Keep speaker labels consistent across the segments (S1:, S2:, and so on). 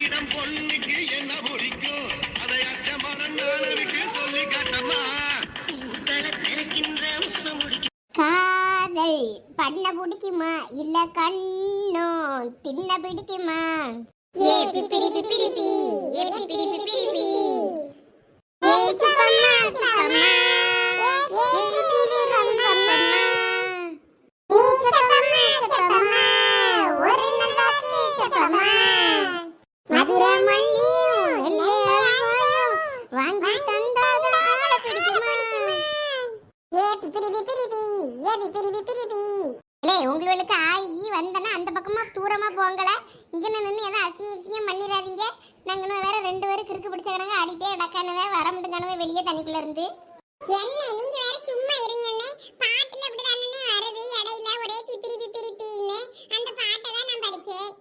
S1: இடம் பொண்ணுக்கு என்ன பிடிக்கும்? அதை அச்சமான நானருக்கு சொல்லி காட்டமா பூத்தல திறக்கின்ற
S2: காதல் பண்ண பிடிக்குமா? இல்ல கண்ணோ தின்ன பிடிக்குமா? ஏ பிப்பிரி பிப்பிரி பி ஏ பிப்பிரி பிப்பிரி பி ஏ சுப்பம்மா சுப்பம்மா ஏ சுப்பிரி ரம்பம்மா நீ சுப்பம்மா சுப்பம்மா ஒரு நல்ல சுப்பம்மா மதுரை மல்லியும் நெல்லையும் வாங்கி தந்தாத பிடிக்குமா ஏ பிப்பிரி பிப்பிரி பி ஏ பிப்பிரி பிப்பிரி பி இல்லை உங்களுக்கு ஆயி வந்தனா அந்த பக்கமா தூரமா போங்கல. இங்க நின்று ஏதோ அசிங்க அசிங்கம் பண்ணிடாதீங்க நாங்க வேற ரெண்டு பேரும் கிறுக்கு பிடிச்சவங்க ஆடிட்டே அடக்கானவே வர முடிஞ்சானவே வெளியே தண்ணிக்குள்ள இருந்து. என்ன நீங்க வேற சும்மா இருங்கண்ணே. பாட்டுல அப்படிதானே வருது இடையில ஒரே பிப்பிரி பிப்பிரி பீன்னு அந்த பாட்டை தான் நான் படிச்சேன்.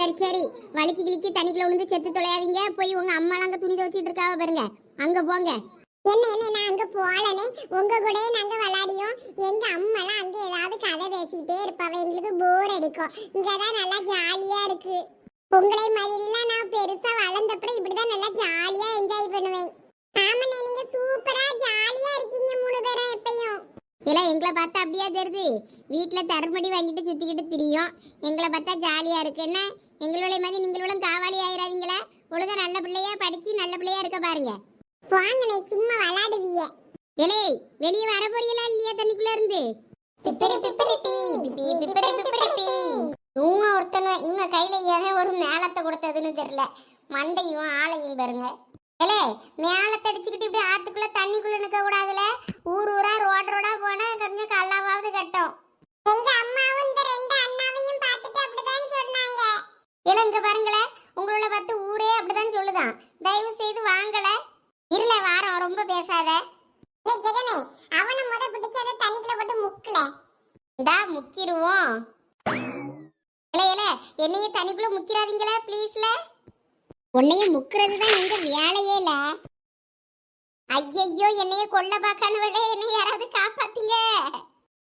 S2: சரி சரி. வலிக்கு கிழிக்கு தண்ணிக்குள்ள விழுந்து செத்து தொலையாதீங்க. போய் உங்க அம்மாலாம் அங்க துணி துவச்சிட்டு இருக்காவ பாருங்க. அங்க போங்க. என்ன என்ன நான் அங்க போகலனே. உங்க கூட நாங்க விளையாடியோம். எங்க அம்மாலாம் அங்க ஏதாவது கதை பேசிட்டே இருப்பாவ. எங்களுக்கு போர் அடிக்கும். இங்கதான் நல்லா ஜாலியா இருக்கு. உங்களை மாதிரிலாம் நான் பெருசா வளர்ந்தப்பறம் இப்படிதான் நல்லா ஜாலியா என்ஜாய் பண்ணுவேன். ஆமாண்ணே நீங்க சூப்பரா ஜாலியா இருக்கீங்க மூணு பேரும் எப்பயும். இல்ல எங்களை பார்த்தா அப்படியே தெரியுது? வீட்டுல தருமடி வாங்கிட்டு சுத்திக்கிட்டு திரியும். எங்களை பார்த்தா ஜாலியா இருக்கு. என்ன? எங்களுடைய மாதிரி நீங்களும் காவாலி ஆயிராதீங்களா ஒழுங்கா நல்ல பிள்ளையா படிச்சு நல்ல பிள்ளையா இருக்க பாருங்க. வாங்கனே சும்மா விளையாடுவீங்க இலே வெளிய வர போறீங்களா இல்லையா தண்ணிக்குள்ள இருந்து? பிப்பிரி பிப்பிரி பீ. பிப்பி பிப்பிரி பிப்பிரி பீ. இன்னும் ஒருத்தன இன்னும் கையில ஏன் ஒரு மேளத்தை கொடுத்ததுன்னு தெரியல. மண்டையும் ஆளையும் பாருங்க. ஏலே மேளத்தை அடிச்சுக்கிட்டு இப்படி ஆத்துக்குள்ள தண்ணிக்குள்ள நிக்க கூடாதுல? ஊர் ஊரா ரோட் ரோடா போனா கொஞ்சம் கல்லாவாவது கட்டும். எங்க அம்மாவும் இந்த ரெண்டு அண்ணாவையும் பார்த்துட்டு அப்படிதான் சொன்னாங்க. இல்ல இங்க பாருங்களே உங்களோட பார்த்து ஊரே அப்படிதான் சொல்லுதான். தயவு செய்து வாங்கல. ரொம்ப பேசாத. ஏய் ஜெகனே அவன முத பிடிச்சத தண்ணிக்குள்ள போட்டு முக்கல. டா முக்கிருவோம். இல்ல இல்ல என்னைய தண்ணிக்குள்ள முக்கிறாதீங்களா ப்ளீஸ்ல உன்னைய முக்கிறது தான் எங்க வேலையே இல்ல. ஐயையோ என்னைய கொல்ல பாக்கானவளே என்னை யாராவது காப்பாத்துங்க.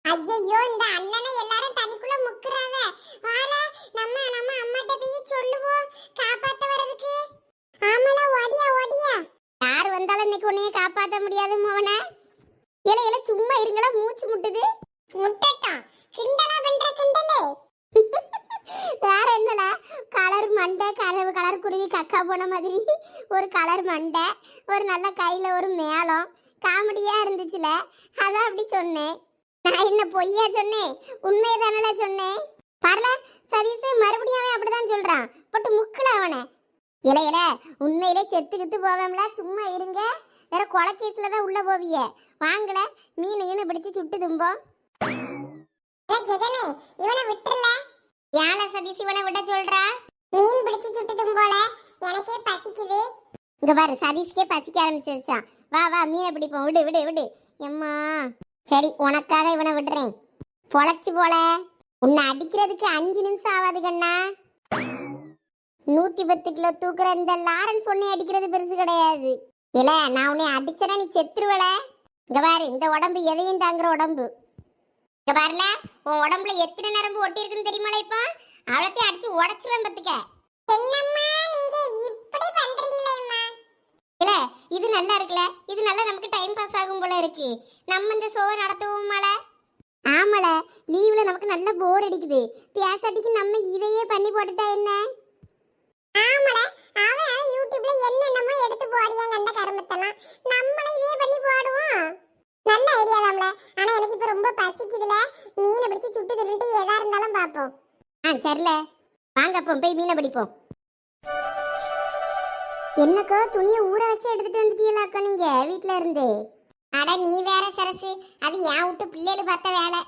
S2: ஐயையோ இந்த அண்ணனை எல்லாரும் தண்ணிக்குள்ள முக்குறாங்க வாழ நம்ம நம்ம அம்மாட்ட போய் சொல்லுவோம் காப்பாத்த வரதுக்கு ஆமாடா ஓடியா ஓடியா. யார் வந்தாலும் இன்னைக்கு உன்னைய காப்பாத்த முடியாது மோன இல இல சும்மா இருங்களா மூச்சு முட்டுது. முட்டட்டும் கிண்டலா பண்ற கிண்டலே? வேற என்னல கலர் மண்டை கலர் கலர் குருவி கக்கா போன மாதிரி. ஒரு கலர் மண்டை ஒரு நல்ல கையில ஒரு மேளம். காமெடியா இருந்துச்சுல? அதான் அப்படி சொன்னேன். நான் என்ன பொய்யா சொன்னேன்? உண்மையை தானல சொன்னேன்? பரல சதீஷ் மறுபடியும் அவன் அப்படிதான் சொல்றான். பட்டு முக்கல அவனை. இல இல உண்மையிலே செத்து கித்து போவோம்ல? சும்மா இருங்க. வேற கொலை கேஸ்ல தான் உள்ள போவிய. வாங்கல மீன் கீனு பிடிச்சு சுட்டு தும்போம். ஜெகனே இவனை யானை சதீஷ் இவனை விட சொல்றா? மீன் பிடிச்சு சுட்டு தும்போல எனக்கே பசிக்குது. இங்க பாரு சதீஷ்கே பசிக்க ஆரம்பிச்சிருச்சான் வா வா மீனை பிடிப்போம். விடு விடு விடு. எம்மா. சரி உனக்காக இவனை விடுறேன் பொழைச்சு போல. உன்னை அடிக்கிறதுக்கு அஞ்சு நிமிஷம் ஆகாது கண்ணா நூத்தி பத்து கிலோ தூக்குற இந்த லாரன்ஸ் உன்னை அடிக்கிறது பெருசு கிடையாது. இல்ல நான் உன்னை அடிச்சனா நீ செத்துருவல? இங்க பாரு இந்த உடம்பு எதையும் தாங்குற உடம்பு. இங்க பாருல உன் உடம்புல எத்தனை நரம்பு ஒட்டி இருக்குன்னு தெரியுமால இப்போ? அவ்வளோத்தையும் அடிச்சு உடச்சிருவேன் பத்துக்க என்னம்மா நீங்க இப்படி பண்றீங்களேம்மா? இல்ல இது நல்லா இருக்குல்ல? இது நல்லா நமக்கு டைம் பாஸ் ஆகும் போல இருக்கு. நம்ம இந்த ஷோவை நடத்துவோமால? ஆமால லீவ்ல நமக்கு நல்ல போர் அடிக்குது. பேசாட்டிக்கு நம்ம இதையே பண்ணி போட்டுட்டா என்ன? ஆமாடா அவன் யூடியூப்ல என்னென்னமோ எடுத்து போடியான் கண்ட கருமத்தெல்லாம். நம்மளும் இதே பண்ணி போடுவோம். நல்ல ஐடியா தான்ல. ஆனா எனக்கு இப்ப ரொம்ப பசிக்குதுல. மீனை பிடிச்சு சுட்டு தின்னுட்டு எதா இருந்தாலும் பாப்போம். ஆ சரில. வாங்க அப்போ போய் மீனை பிடிப்போம். என்னக்கா துணியை ஊற வச்சு எடுத்துட்டு வந்துட்டீங்களாக்கா நீங்க வீட்ல இருந்து? அட நீ வேற சரசு. அது என் விட்டு பிள்ளைகள் பார்த்த வேலை.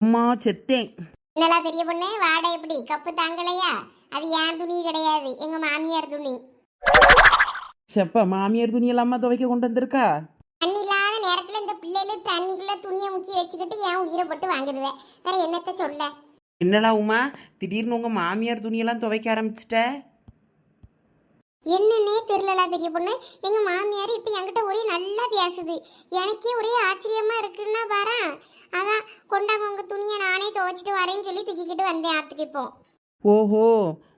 S3: அம்மா செத்தேன்.
S2: என்னலா பெரிய பொண்ணு? வாடை எப்படி? கப்பு தாங்கலையா? அது என் துணி கிடையாது? எங்க மாமியார் துணி.
S3: செப்ப மாமியார் துணியெல்லாமா துவைக்க கொண்டு வந்திருக்கா?
S2: தண்ணி இல்லாத நேரத்துல இந்த பிள்ளைகள் தண்ணிக்குள்ள துணியை முக்கி வச்சுக்கிட்டு என் உயிரை போட்டு வாங்குதுவேன் வேற என்னத்த சொல்ல?
S3: என்னடா உமா திடீர்னு உங்க மாமியார் துணியெல்லாம் துவைக்க ஆரம்பிச்சிட்ட?
S2: என்னன்னே தெரியலலா பெரிய பொண்ணு. எங்க மாமியார் இப்ப என்கிட்ட ஒரே நல்லா பேசுது. எனக்கே ஒரே ஆச்சரியமா இருக்குன்னா பாரு. அதான் கொண்டாங்க உங்க துணியை நானே துவைச்சிட்டு வரேன்னு சொல்லி தூக்கிக்கிட்டு வந்தேன் ஆத்துக்கு இப்போ.
S3: ஓஹோ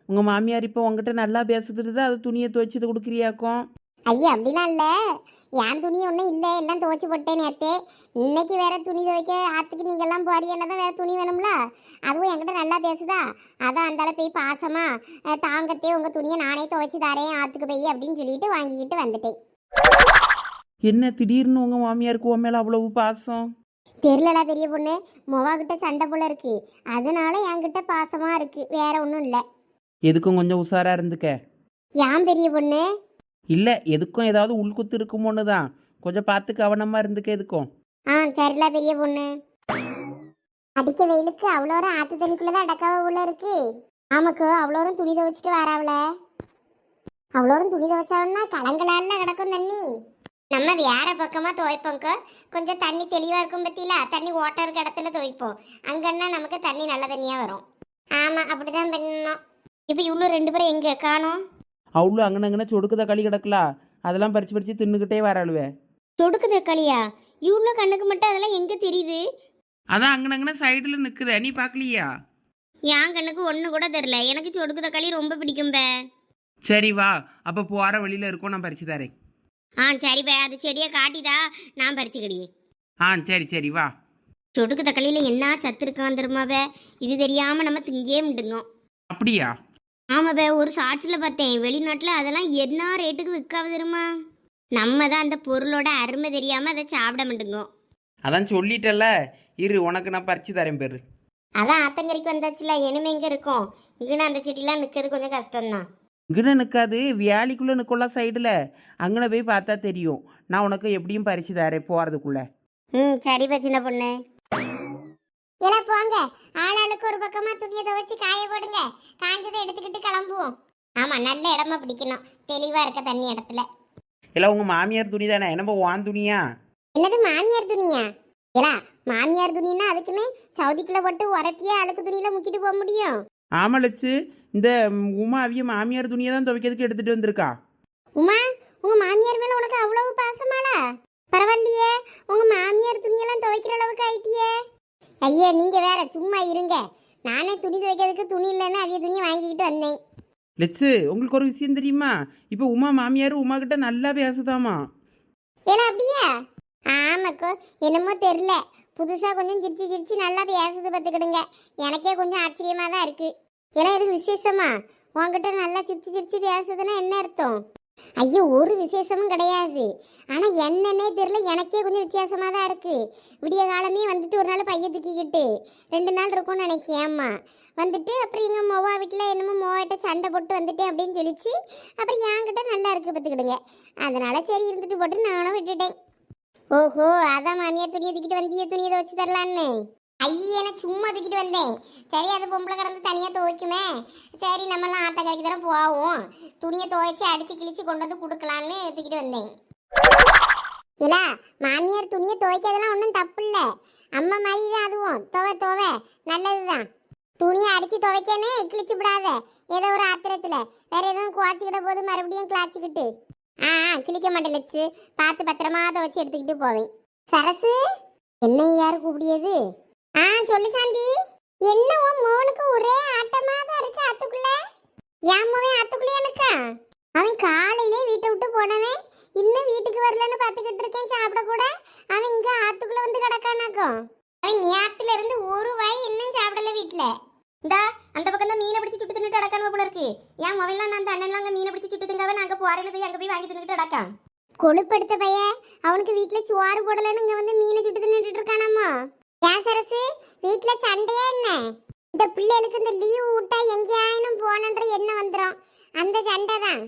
S3: உங்கள் மாமியார் இப்போ உங்ககிட்ட நல்லா பேசுறது அது துணியை துவைச்சது கொடுக்குறியாக்கும்?
S2: ஐயா அப்படிலாம் இல்லை. என் துணி ஒன்றும் இல்லை. எல்லாம் துவைச்சி போட்டேன் நேற்று இன்னைக்கு வேற துணி துவைக்க ஆற்றுக்கு நீங்கள்லாம் போறீங்கன்னா தான் வேற துணி வேணும்ல? அதுவும் என்கிட்ட நல்லா பேசுதா? அதான் அந்தால போய் பாசமா அஹ், தாங்கத்தே உங்கள் துணியை நானே துவைச்சி தரேன் ஆற்றுக்கு போய் அப்படின்னு சொல்லிட்டு வாங்கிக்கிட்டு வந்துட்டேன்.
S3: என்ன திடீர்னு உங்கள் மாமியாருக்கு உன் மேலே அவ்வளவு பாசம்?
S2: தெரிலடா பெரிய பொண்ணு. மொவா கிட்ட சண்டை போல இருக்கு. அதனால என்கிட்ட பாசமா இருக்கு. வேற ஒன்றும் இல்லை.
S3: எதுக்கும் கொஞ்சம் உஷாராக இருந்துக்க?
S2: ஏன் பெரிய பொண்ணு?
S3: இல்லை எதுக்கும் ஏதாவது உள்குத்து இருக்குமோன்னு தான் கொஞ்சம் பார்த்து கவனமாக இருந்துக்க எதுக்கும்?
S2: ஆ சரில பெரிய பொண்ணு. அடிக்க வெயிலுக்கு அவ்வளோரம் ஆத்து தண்ணிக்குள்ளதான் அடக்காவ உள்ள இருக்கு. ஆமாக்கோ அவ்வளோரம் துணி துவைச்சிட்டு வராவல. அவ்வளோரம் துணி துவைச்சாவன்னா கலங்களால கிடக்கும் தண்ணி. நம்ம வேற பக்கமா துவைப்போம்க்கோ கொஞ்சம் தண்ணி தெளிவா இருக்கும் பத்தியில தண்ணி ஓட்ட இருக்க இடத்துல துவைப்போம். அங்கன்னா நமக்கு தண்ணி நல்ல தண்ணியா வரும். ஆமா அப்படிதான் பண்ணணும். இப்போ இவ்வளோ ரெண்டு பேரும் எங்க? காணோம்.
S3: அவ்வளோ அங்கன அங்கன சொடுக்குத களி கிடக்கலா? அதெல்லாம் பறிச்சு பறிச்சு தின்னுக்கிட்டே வராளுவே.
S2: சொடுக்கு தக்காளியா இவ்வளோ கண்ணுக்கு மட்டும் அதெல்லாம் எங்க தெரியுது?
S3: அதான் அங்கன அங்கன சைடில் நிற்குத நீ பார்க்கலையா
S2: என் கண்ணுக்கு ஒன்று கூட தெரில எனக்கு சொடுக்கு தக்காளி ரொம்ப பிடிக்கும் பே.
S3: சரி வா அப்போ போகிற வழியில் இருக்கும் நான் பறிச்சு தரேன்.
S2: ஆ சரி பே. அது செடியை காட்டிதா நான் பறிச்சுக்கிடியே
S3: ஆ சரி சரி வா.
S2: சொடுக்கு தக்காளியில் என்ன சத்து இருக்கான் தெரியுமா பே? இது தெரியாமல் நம்ம திங்கே முட்டுங்கோம்.
S3: அப்படியா?
S2: ஆமாம் பே ஒரு சாட்சியில் பார்த்தேன். வெளிநாட்டில் அதெல்லாம் என்ன ரேட்டுக்கு விற்காது தெரியுமா? நம்ம தான் அந்த பொருளோட அருமை தெரியாமல் அதை சாப்பிட மாட்டேங்கோம்
S3: அதான் சொல்லிட்டல இரு உனக்கு நான் பறிச்சு தரேன் பேரு.
S2: அதான் ஆத்தங்கரைக்கு வந்தாச்சுல இனிமே எங்கே இருக்கும்? இங்கன்னு அந்த செடியெலாம் நிற்கிறது கொஞ்சம் கஷ்டம்தான்.
S3: இங்கன நிற்காது வியாலிக்குள்ளே நிற்கலாம் சைடில் அங்கன போய் பார்த்தா தெரியும். நான் உனக்கு எப்படியும் பறிச்சு தரேன் போகிறதுக்குள்ள
S2: ம் சரிப்பா சின்ன பொண்ணு. இல்ல போங்க. ஆளாளுக்கு ஒரு பக்கமா துணியை துவைச்சு காய போடுங்க. காஞ்சதை எடுத்துக்கிட்டு கிளம்புவோம். ஆமா நல்ல இடமா பிடிக்கணும். தெளிவா இருக்க தண்ணி இடத்துல.
S3: இல்லை உங்கள் மாமியார் துணி தானே? நம்ம வான் துணியா?
S2: என்னது மாமியார் துணியா? இல்ல மாமியார் துணின்னா அதுக்குன்னு சவுதிக்குள்ள போட்டு உரட்டியே அழுக்கு துணியில முக்கிட்டு போக முடியும்.
S3: ஆமலச்சு இந்த ம், உமா அவிய மாமியார் துணியை தான் துவைக்கிறதுக்கு எடுத்துகிட்டு வந்திருக்கா.
S2: உமா உங்க மாமியார் மேல உனக்கு அவ்வளவு பாசமாடா பரவாயில்லையே. உங்க மாமியார் துணியெல்லாம் துவைக்கிற அளவுக்கு ஆயிட்டியே. ஐயா நீங்க வேற சும்மா இருங்க. நானே துணி துவைக்கிறதுக்கு துணி இல்லைன்னு அவிய துணியை வாங்கிக்கிட்டு வந்தேன்.
S3: லெச்சு உங்களுக்கு ஒரு விஷயம் தெரியுமா? இப்போ உமா மாமியார் உமா கிட்ட நல்லா பேசுதாமா?
S2: ஏல அப்படியா? ஆமாக்கோ என்னமோ தெரில புதுசாக கொஞ்சம் சிரிச்சு சிரிச்சு நல்லா பேசுது பார்த்துக்கிடுங்க. எனக்கே கொஞ்சம் ஆச்சரியமாக தான் இருக்கு. ஏன்னா இது விசேஷமா? உன்கிட்ட நல்லா சிரிச்சு சிரிச்சு பேசுதுன்னா என்ன அர்த்தம்? ஐயோ ஒரு விசேஷமும் கிடையாது. ஆனால் என்னன்னே தெரில எனக்கே கொஞ்சம் வித்தியாசமாக தான் இருக்கு. விடிய காலமே வந்துட்டு ஒரு நாள் பைய தூக்கிக்கிட்டு ரெண்டு நாள் இருக்கும்னு நினைக்கேன் அம்மா. வந்துட்டு அப்புறம் எங்கள் மொவா வீட்டில் என்னமோ மொவாட்ட சண்டை போட்டு வந்துட்டேன் அப்படின்னு சொல்லிச்சு. அப்புறம் என்கிட்ட நல்லா இருக்கு பார்த்துக்கிடுங்க. அதனால சரி இருந்துட்டு போட்டு நானும் விட்டுட்டேன். ஓஹோ அதான் மாமியார் துணியை தூக்கிட்டு வந்திய துணியை வச்சு தரலான்னு. ஐயே நான் சும்மா தூக்கிட்டு வந்தேன். சரி அது பொம்பளை கடந்து தனியாக துவைக்குமே. சரி நம்மளாம் ஆட்டை கரைக்கு தானே போவோம். துணியை துவைச்சி அடிச்சு கிழிச்சு கொண்டு வந்து கொடுக்கலான்னு தூக்கிட்டு வந்தேன். இல்லா மாமியார் துணியை துவைக்கிறதுலாம் ஒன்றும் தப்பு இல்லை அம்மா மாதிரி தான் அதுவும். துவை துவை. நல்லதுதான். துணியை அடிச்சு துவைக்கனே கிழிச்சு விடாத. ஏதோ ஒரு ஆத்திரத்தில். வேற எதுவும் குவாச்சிக்கிட்ட போது மறுபடியும் கிளாச்சிக்கிட்டு. ஆ ஆ, கிழிக்க மாட்டேன் லட்சு. பார்த்து பத்திரமா துவைச்சி எடுத்துக்கிட்டு போவேன். சரசு என்ன யார் கூப்பிடியது? ஆ சொல்லு சாந்தி. என்ன உன் மோனுக்கு ஒரே ஆட்டமா தான் இருக்கு ஆத்துக்குள்ள? என் மோவன் ஆத்துக்குள்ளே இருக்கா அவன் காலையிலே வீட்டை விட்டு போனவன் இன்னும் வீட்டுக்கு வரலன்னு பார்த்துக்கிட்டு இருக்கேன் சாப்பிட கூட. அவன் இங்க ஆத்துக்குள்ள வந்து கிடக்கானாக்கும் அவன் நேரத்துல இருந்து ஒரு வாய் இன்னும் சாப்பிடல வீட்டுல இந்தா அந்த பக்கம் தான் மீனை பிடிச்சி சுட்டு தின்னுட்டு அடக்கானு போல இருக்கு. என் மொபைல்லாம் நான் அந்த அண்ணன்லாம் அங்கே மீனை பிடிச்சி சுட்டு திங்கவன் அங்கே போறேன்னு போய் அங்கே போய் வாங்கி தின்னுட்டு அடக்கான் கொழுப்படுத்த பையன் அவனுக்கு வீட்டுல சோறு போடலன்னு இங்க வந்து மீனை சுட்டு தின்னுட்டு இருக்கானாமா? ஏன் சரசு? வீட்டுல சண்டையா என்ன? இந்த பிள்ளைகளுக்கு இந்த லீவு விட்டா எங்கேயாயினும் போனன்ற எண்ணம் வந்துடும் அந்த சண்டை தான்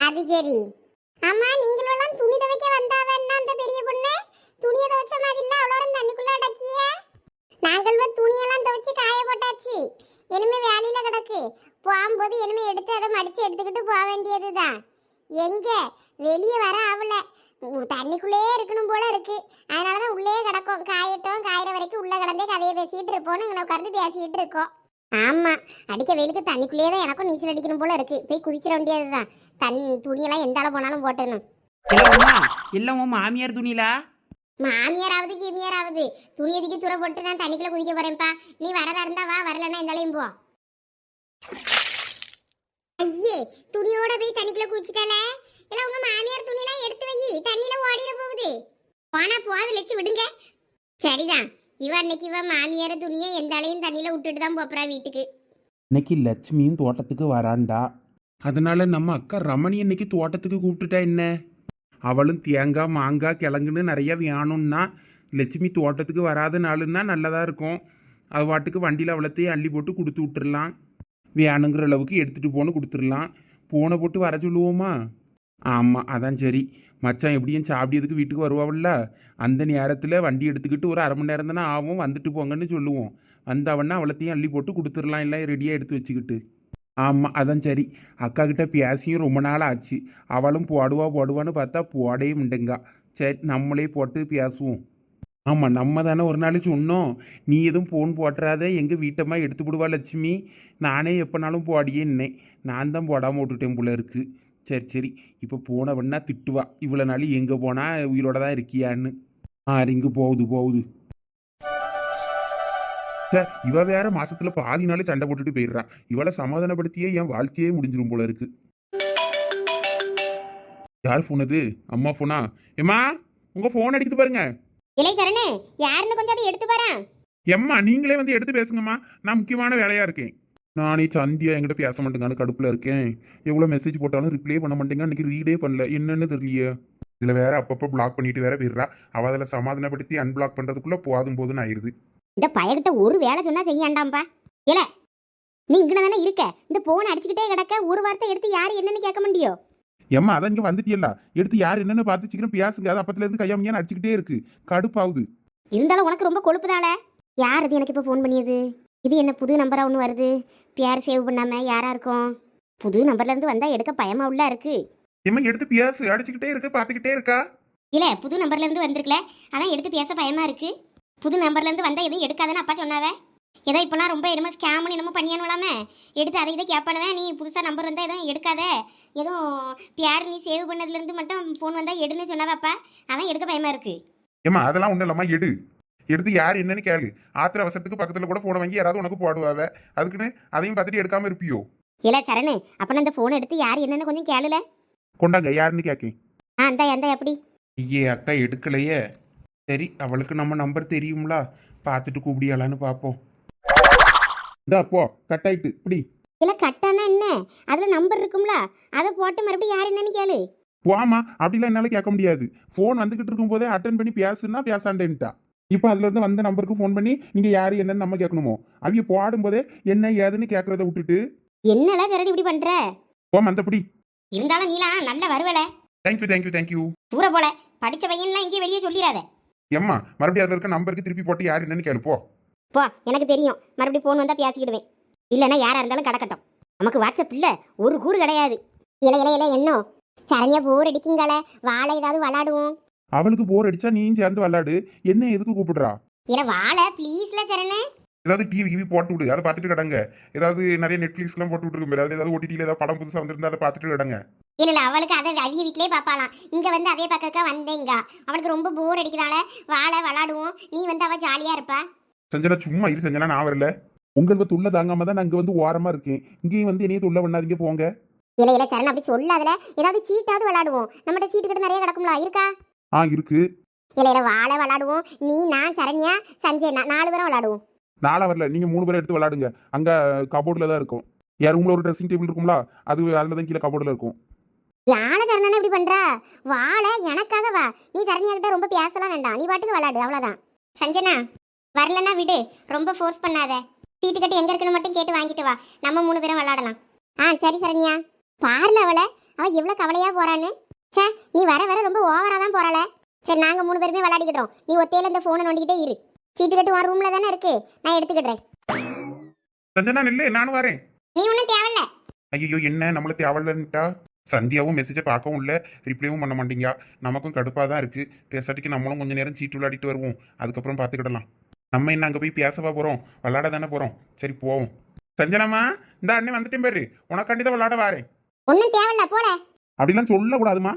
S2: அது சரி. ஆமா நீங்களெல்லாம் துணி துவைக்க வந்தாவன்னா அந்த பெரிய பொண்ணு? துணியை துவைச்ச மாதிரி இல்ல அவ்வளோ தண்ணிக்குள்ள அடக்கிய? நாங்கள் துணியெல்லாம் துவைச்சு காய போட்டாச்சு. இனிமே வேலையில கிடக்கு. போகும்போது இனிமே எடுத்து அதை மடிச்சு எடுத்துக்கிட்டு போக வேண்டியதுதான். எங்க? வெளியே வர ஆவலை. தண்ணிக்குள்ளே இருக்கணும் போல இருக்கு. அதனாலதான் உள்ளே கிடக்கும். காயட்டும் காயிற வரைக்கும் உள்ள கிடந்தே கதையை பேசிட்டு இருப்போம்னு இங்கே உட்கார்ந்து பேசிட்டு இருக்கோம். ஆமா அடிக்க வெயிலுக்கு தண்ணிக்குள்ளேயே தான் எனக்கும் நீச்சல் அடிக்கணும் போல இருக்கு. போய் குதிச்சிட வேண்டியதுதான். தண்ணி துணியெல்லாம் எந்த அளவு போனாலும் போட்டணும்
S3: இல்லை உன் மாமியார் துணிலா?
S2: மாமியாராவது கிமியாராவது. துணியை தூக்கி துறை போட்டு நான் தண்ணிக்குள்ள குதிக்க போறேன்ப்பா. நீ வரதா இருந்தா வா வரலன்னா இந்த போ. ஐயே துணியோட போய் தண்ணிக்குள்ள குச்சிட்டால இல்ல உங்க மாமியார் துணியெல்லாம் எடுத்து வை. தண்ணியில ஓடிட போகுது. போனா போது லட்சம் விடுங்க. சரிதான். இவ அன்னைக்கு இவ மாமியார் துணியை எந்த அலையும் தண்ணியில விட்டுட்டு தான் போறா வீட்டுக்கு.
S4: இன்னைக்கு லட்சுமியும் தோட்டத்துக்கு வராண்டா? அதனால நம்ம அக்கா ரமணி இன்னைக்கு தோட்டத்துக்கு கூப்பிட்டுட்டா என்ன? அவளும் தேங்காய் மாங்காய் கிழங்குன்னு நிறைய வேணும்னா லட்சுமி தோட்டத்துக்கு வராத நாளுன்னா நல்லதாக இருக்கும். அது பாட்டுக்கு வண்டியில் அவ்வளோத்தையும் அள்ளி போட்டு கொடுத்து விட்டுறலாம். வேணுங்கிற அளவுக்கு எடுத்துகிட்டு போன்னு கொடுத்துடலாம் போனை போட்டு வர சொல்லுவோமா? ஆமாம் அதான் சரி. மச்சான் எப்படியும் சாப்பிடியதுக்கு வீட்டுக்கு வருவாள்ல அந்த நேரத்தில் வண்டி எடுத்துக்கிட்டு ஒரு அரை மணி நேரம் தானே ஆகும் வந்துட்டு போங்கன்னு சொல்லுவோம். வந்தவன்னா அவளத்தையும் அள்ளி போட்டு கொடுத்துடலாம் இல்லை ரெடியாக எடுத்து வச்சுக்கிட்டு. ஆமாம் அதான் சரி. அக்கா கிட்ட பேசியும் ரொம்ப நாள் ஆச்சு. அவளும் போடுவா போடுவான்னு பார்த்தா போடவே முண்டுங்கா சரி நம்மளே போட்டு பேசுவோம் ஆமாம் நம்ம தானே ஒரு நாள் சொன்னோம். நீ எதுவும் ஃபோன் போட்டுறாத எங்கள் வீட்டம்மா எடுத்து விடுவா லட்சுமி. நானே எப்போனாலும் போடியே நின்னேன். நான் தான் போடாமல் விட்டுட்டேன் போல இருக்குது சரி சரி. இப்போ போனவன்னா திட்டுவா. இவ்வளோ நாள் எங்கே போனால் உயிரோட தான் இருக்கியான்னு. ஆ இங்கே போகுது போகுது. சார் இவ வேற மாசத்துல பாதி நாள் சண்டை போட்டுட்டு போயிடுறா. இவளை சமாதானப்படுத்தியே என் வாழ்க்கையே முடிஞ்சிரும் போல இருக்கு. யார் ஃபோன் அது? அம்மா ஃபோனா ஏம்மா உங்க ஃபோன் அடிக்குது பாருங்க.
S2: சரணே யாருன்னு கொஞ்சம் அதை எடுத்து பாரு
S4: எம்மா நீங்களே வந்து எடுத்து பேசுங்கம்மா. நான் முக்கியமான வேலையா இருக்கேன். நானே சந்தியா என்கிட்ட பேச மாட்டேங்கன்னு கடுப்புல இருக்கேன். எவ்வளோ மெசேஜ் போட்டாலும் ரிப்ளை பண்ண மாட்டேங்க அன்னைக்கு ரீடே பண்ணல. என்னன்னு தெரியலையே. இதுல வேற அப்பப்போ பிளாக் பண்ணிட்டு வேற போயிடுறா அவ அதில் சமாதானப்படுத்தி அன்பிளாக் பண்றதுக்குள்ள போதும் போதுன்னு ஆயிருது.
S2: இந்த பயக்கிட்ட ஒரு வேலை சொன்னா செய்யாண்டாம்பா. இல்ல நீ இங்கன தானே இருக்க? இந்த போன் அடிச்சுக்கிட்டே கிடக்க ஒரு வார்த்தை எடுத்து யாரு என்னன்னு கேட்க முடியும்
S4: ஏம்மா அதான் இங்கே வந்துட்டியல்ல. எடுத்து யார் என்னன்னு பார்த்து சீக்கிரம் பேசுங்க. அது அப்பத்துல இருந்து கையாமையான்னு அடிச்சுக்கிட்டே இருக்கு? கடுப்பாகுது.
S2: இருந்தாலும் உனக்கு ரொம்ப கொழுப்புதால யார் அது எனக்கு இப்போ ஃபோன் பண்ணியது? இது என்ன புது நம்பரா ஒன்று வருது? பேர் சேவ் பண்ணாம யாரா இருக்கும்? புது நம்பர்ல இருந்து வந்தா எடுக்க பயமா உள்ள இருக்கு.
S4: ஏம்மா எடுத்து பேசு அடிச்சுக்கிட்டே இருக்கு பார்த்துக்கிட்டே இருக்கா?
S2: இல்ல புது நம்பர்ல இருந்து வந்திருக்கல அதான் எடுத்து பேச பயமா இருக்கு. புது நம்பர்ல இருந்து வந்தா எதுவும் எடுக்காதுன்னு அப்பா சொன்னாவ? ஏதோ இப்போலாம் ரொம்ப என்னமோ ஸ்கேம்னு என்னமோ பண்ணியானுலாமே எடுத்து அதை இதை கேட்பானுவேன் நீ புதுசாக நம்பர் வந்தால் எதுவும் எடுக்காத. எதுவும் பியார் நீ சேவ் பண்ணதுலேருந்து மட்டும் ஃபோன் வந்தால் எடுன்னு சொன்னாவ அப்பா? அதான் எடுக்க பயமா இருக்கு.
S4: ஏம்மா அதெல்லாம் ஒன்றும் இல்லம்மா எடு. எடுத்து யார் என்னன்னு கேளு. ஆத்திர அவசரத்துக்கு பக்கத்துல கூட போன வாங்கி யாராவது உனக்கு போடுவாவ. அதுக்குன்னு அதையும் பார்த்துட்டு எடுக்காம இருப்பியோ?
S2: இல்ல சரணு அப்ப நான் இந்த ஃபோன் எடுத்து யார் என்னன்னு கொஞ்சம் கேளுல.
S4: கொண்டாங்க யாருன்னு கேட்கேன்
S2: ஆ அந்த அந்த எப்படி?
S4: ஐயே அக்கா எடுக்கலையே. சரி அவளுக்கு நம்ம நம்பர் தெரியும்ல. பார்த்துட்டு கூப்பிடியாளான்னு பார்ப்போம். இந்தா போ கட் ஆயிட்டு இப்படி.
S2: இல்ல கட்டானா என்ன? அதுல நம்பர் இருக்கும்ல. அதை போட்டு மறுபடியும் யார் என்னன்னு கேளு.
S4: போமா அப்படிலாம் என்னால கேட்க முடியாது. ஃபோன் வந்துகிட்டு இருக்கும் போதே அட்டன் பண்ணி பேசுனா பேசாண்டேன்ட்டா. இப்போ அதுல இருந்து வந்த நம்பருக்கு ஃபோன் பண்ணி நீங்க யாரு? என்னன்னு நம்ம கேட்கணுமோ? அவங்க போடும்போதே என்ன ஏதுன்னு கேட்கறத விட்டுட்டு.
S2: என்னல கரடி இப்படி பண்ற?
S4: போ மந்தபடி
S2: இருந்தாலும் நீலா நல்ல வருவல.
S4: தேங்க்யூ தேங்க்யூ தேங்க்யூ
S2: தூர போல. படிச்ச பையன்லாம் இங்கே வெளியே சொல்லிடாத
S4: எம்மா மறுபடியும் அதுல இருக்க நம்பருக்கு திருப்பி போட்டு யார் என்னன்னு கேளு போ.
S2: போ எனக்கு தெரியும். மறுபடியும் ஃபோன் வந்தா பேசிக்கிடுவேன். இல்லைன்னா யாரா இருந்தாலும் கிடக்கட்டும் நமக்கு வாட்ஸ்அப் இல்ல ஒரு கூறு கிடையாது. இல இல இல என்ன சரண்யா போர் அடிக்குங்களே வாழை ஏதாவது விளாடுவோம்.
S4: அவளுக்கு போர் அடிச்சா நீயும் சேர்ந்து விளாடு என்ன எதுக்கு கூப்பிடுறா?
S2: இல்ல வாழை ப்ளீஸ்ல சரணு.
S4: ஏதாவது டிவி கிவி போட்டு விடு. அதை பார்த்துட்டு கிடங்க. ஏதாவது நிறைய நெட்ஃபிளிக்ஸ்லாம் போட்டு விட்டுருக்கும் ஏதாவது ஏதாவது ஓடிடியில் ஏதாவது படம் புதுசாக வந்திருந்தா அதை பார்த்துட்டு கிடங்க.
S2: இல்ல அவளுக்கு அதை அவிய வீட்லயே பாப்பாளாம். இங்க வந்து அதே பக்கக்கா வந்தேங்க. அவளுக்கு ரொம்ப போர் அடிக்குதால. வாழை விளாடுவோம் நீ வந்து அவ ஜாலியா இருப்பா.
S4: சஞ்சனா சும்மா இரு சஞ்சனா நான் வரல. உங்களுக்கு துள்ள தாங்காம தான் நான் இங்க வந்து ஓரமா இருக்கேன். இங்கேயும் வந்து என்னைய துள்ள பண்ணாதீங்க போங்க.
S2: இல்ல இல்ல சரண் அப்படி சொல்லாதுல. ஏதாவது சீட்டாவது விளாடுவோம் நம்மகிட்ட சீட்டு கிட்ட நிறைய கிடக்கும்ல. இருக்கா?
S4: ஆ இருக்கு.
S2: இல்ல இல்ல வாழை விளாடுவோம். நீ நான் சரண்யா சஞ்சய் நா- நாலு பேரும் விளாடுவோம்.
S4: நாளா வரல. நீங்க மூணு பேரும் எடுத்து விளாடுங்க. அங்க கபோர்டில் தான் இருக்கும். யார் ரூம்ல ஒரு ட்ரெஸ்ஸிங் டேபிள் இருக்கும்ல அது அதில் தான் கீழே கபோர்டில் இருக்கும்.
S2: யானை சரணன் இப்படி பண்றா? வாழை எனக்காக வா. நீ சரண்யா கிட்ட ரொம்ப பேசலாம் வேண்டாம். நீ பாட்டுக்கு விளாடு அவ்வளவுதான். சஞ்சனா வரலன்னா விடு. ரொம்ப ஃபோர்ஸ் பண்ணாத. சீட்டு கட்டி எங்க இருக்குன்னு மட்டும் கேட்டு வாங்கிட்டு வா. நம்ம மூணு பேரும் விளாடலாம். ஆ சரி சரண்யா. பாருல அவளை. அவ எவ்வளவு கவலையா போறான்னு. ச்சே நீ வர வர ரொம்ப ஓவரா தான் போறாள சரி நாங்க மூணு பேருமே விளையாடிக்கிட்டோம். நீ ஒத்தையில இந்த போனை நோண்டிக்கிட்டே இரு. சீட்டு கட்டு உன் ரூம்ல தானே இருக்கு. நான் எடுத்துக்கிடுறேன்.
S4: சஞ்சனா நில்லு நானும் வரேன்.
S2: நீ ஒன்றும் தேவையில்ல.
S4: ஐயோ என்ன? நம்மள தேவையில்லன்ட்டா சந்தியாவும் மெசேஜை பார்க்கவும் இல்லை. ரிப்ளைவும் பண்ண மாட்டீங்க நமக்கும் கடுப்பாக தான் இருக்கு. பேசாட்டிக்கு நம்மளும் கொஞ்ச நேரம் சீட்டு விளையாடிட்டு வருவோம். அதுக்கப்புறம் பார்த்துக்கிடலாம். நம்ம என்ன அங்கே போய் பேசவா போகிறோம் விளாட தானே போகிறோம் சரி போவோம். சஞ்சனம்மா இந்த அண்ணன் வந்துட்டேன் பாரு. உனக்காண்டி தான் விளாட வாரேன்.
S2: ஒன்றும் தேவையில்ல போல.
S4: அப்படிலாம் சொல்லக்கூடாதுமா?